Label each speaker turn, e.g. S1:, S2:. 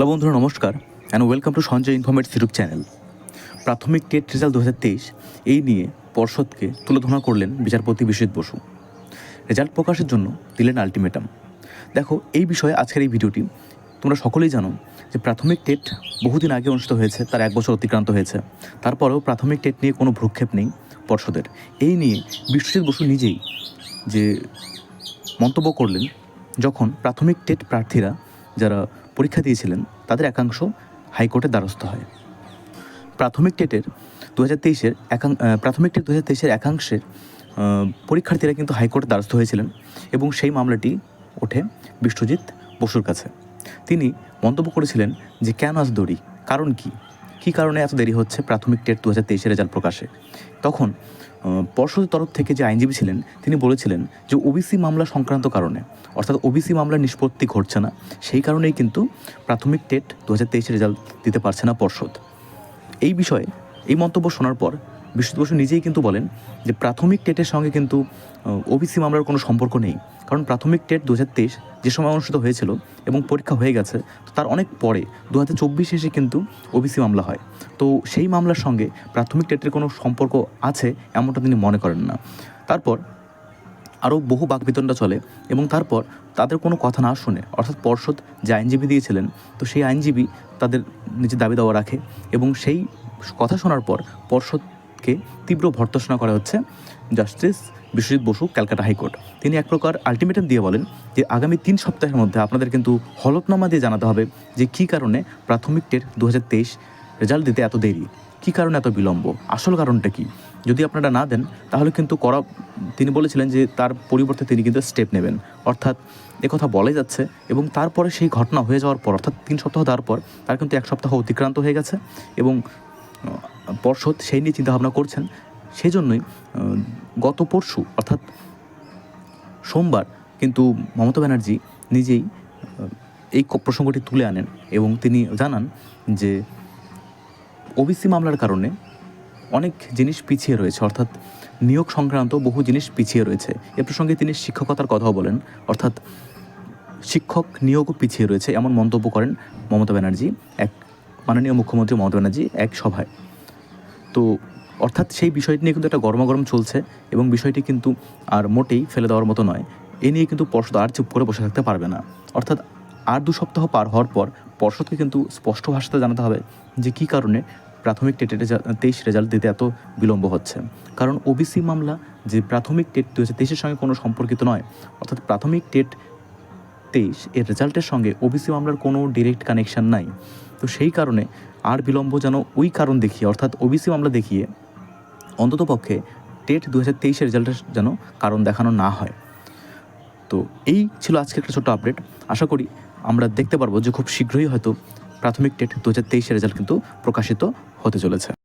S1: Hello বন্ধুরা, নমস্কার and welcome to Sanjay informate YouTube channel প্রাথমিক টেট রেজাল্ট দু হাজার তেইশ, এই নিয়ে পর্ষদকে তুলোধনা করলেন বিচারপতি বিশ্বজিৎ বসু। রেজাল্ট প্রকাশের জন্য দিলেন আলটিমেটাম। দেখো, এই বিষয়ে আজকের এই ভিডিওটি, তোমরা সকলেই জানো যে প্রাথমিক টেট বহুদিন আগে অনুষ্ঠিত হয়েছে, তার এক বছর অতিক্রান্ত হয়েছে। তারপরেও প্রাথমিক টেট নিয়ে কোনো ভ্রুক্ষেপ নেই পর্ষদের। এই নিয়ে বিশ্বজিৎ বসু নিজেই যে মন্তব্য করলেন, যখন প্রাথমিক টেট প্রার্থীরা যারা পরীক্ষা দিয়েছিলেন, তাদের একাংশ হাইকোর্টের দ্বারস্থ হয়। প্রাথমিক টেটের দু হাজার তেইশের একাং প্রাথমিক টেট দু হাজার তেইশের একাংশের পরীক্ষার্থীরা কিন্তু হাইকোর্টে দ্বারস্থ হয়েছিলেন এবং সেই মামলাটি ওঠে বিশ্বজিৎ বসুর কাছে। তিনি মন্তব্য করেছিলেন যে, কেন আজ দড়ি? কারণ কি? কী কারণে এত দেরি হচ্ছে প্রাথমিক টেট দু হাজার তেইশের রেজাল্ট প্রকাশে? তখন পর্ষদ পর্ষদের তরফ থেকে যে আইনজীবী ছিলেন, তিনি বলেছিলেন যে ওবিসি মামলা সংক্রান্ত কারণে, অর্থাৎ ওবিসি মামলার নিষ্পত্তি ঘটছে না, সেই কারণেই কিন্তু প্রাথমিক টেট দু হাজার তেইশের রেজাল্ট দিতে পারছে না পর্ষদ। এই বিষয়ে, এই মন্তব্য শোনার পর বিশ্বজিৎ বসু নিজেই কিন্তু বলেন যে প্রাথমিক টেটের সঙ্গে কিন্তু ওবিসি মামলার কোনো সম্পর্ক নেই। কারণ প্রাথমিক টেট দু হাজার তেইশ যে সময় অনুষ্ঠিত হয়েছিল এবং পরীক্ষা হয়ে গেছে, তো তার অনেক পরে দু হাজার চব্বিশে এসে কিন্তু ওবিসি মামলা হয়। তো সেই মামলার সঙ্গে প্রাথমিক টেটের কোনো সম্পর্ক আছে এমনটা তিনি মনে করেন না। তারপর আরও বহু বাকবিতণ্ডা চলে এবং তারপর তাদের কোনো কথা না শুনে, অর্থাৎ পর্ষদ যে আইনজীবী দিয়েছিলেন, তো সেই আইনজীবী তাদের নিজের দাবি দাওয়া রাখে এবং সেই কথা শোনার পর পর্ষদকে তীব্র ভর্তসনা করা হচ্ছে justice Biswajit Basu, Calcutta high court. তিনি এক প্রকার আলটিমেটাম দিয়ে বলেন যে আগামী তিন সপ্তাহের মধ্যে আপনাদের কিন্তু হলফনামা দিয়ে জানাতে হবে যে কী কারণে প্রাথমিক টেট দু রেজাল্ট দিতে এত দেরি। কী কারণে এত বিলম্ব? আসল কারণটা কি? যদি আপনারা না দেন, তাহলে কিন্তু করা তিনি বলেছিলেন যে তার পরিবর্তে তিনি কিন্তু স্টেপ নেবেন। অর্থাৎ কথা বলাই যাচ্ছে এবং তারপরে সেই ঘটনা হয়ে যাওয়ার পর, অর্থাৎ তিন সপ্তাহ দেওয়ার পর, তার কিন্তু এক সপ্তাহ অতিক্রান্ত হয়ে গেছে এবং পর্ষদ সেই নিয়ে চিন্তাভাবনা করছেন। সেই জন্যই গত পরশু, অর্থাৎ সোমবার কিন্তু মমতা ব্যানার্জি নিজেই এই প্রসঙ্গটি তুলে আনেন এবং তিনি জানান যে ওবিসি মামলার কারণে অনেক জিনিস পিছিয়ে রয়েছে, অর্থাৎ নিয়োগ সংক্রান্ত বহু জিনিস পিছিয়ে রয়েছে। এ প্রসঙ্গে তিনি শিক্ষকতার কথাও বলেন, অর্থাৎ শিক্ষক নিয়োগও পিছিয়ে রয়েছে এমন মন্তব্য করেন মমতা ব্যানার্জি, এক মাননীয় মুখ্যমন্ত্রী মমতা ব্যানার্জি এক সভায়। তো অর্থাৎ সেই বিষয়টি নিয়ে কিন্তু একটা গরমাগরম চলছে এবং বিষয়টি কিন্তু আর মোটেই ফেলে দেওয়ার মতো নয়। এ নিয়ে কিন্তু পর্ষদ আর চুপ করে বসে থাকতে পারবে না। অর্থাৎ আর দু সপ্তাহ পার হওয়ার পর পর্ষদকে কিন্তু স্পষ্ট ভাষাতে জানাতে হবে যে কী কারণে প্রাথমিক টেট তেইশ রেজাল্ট দিতে এত বিলম্ব হচ্ছে। কারণ ওবিসি মামলা যে প্রাথমিক টেট দু হাজার তেইশের সঙ্গে কোনো সম্পর্কিত নয়। অর্থাৎ প্রাথমিক টেট তেইশ, এর রেজাল্টের সঙ্গে ওবিসি মামলার কোনো ডিরেক্ট কানেকশান নাই। তো সেই কারণে আর বিলম্ব যেন ওই কারণ দেখিয়ে, অর্থাৎ ওবিসি মামলা দেখিয়ে অন্ততপক্ষে টেট দু হাজার তেইশের রেজাল্টের যেন কারণ দেখানো না হয়। তো এই ছিল আজকে একটা ছোট্ট আপডেট আশা করি আমরা দেখতে পারব যে খুব শীঘ্রই হয়তো প্রাথমিক টেট দু হাজার তেইশের রেজাল্ট কিন্তু প্রকাশিত হতে চলেছে।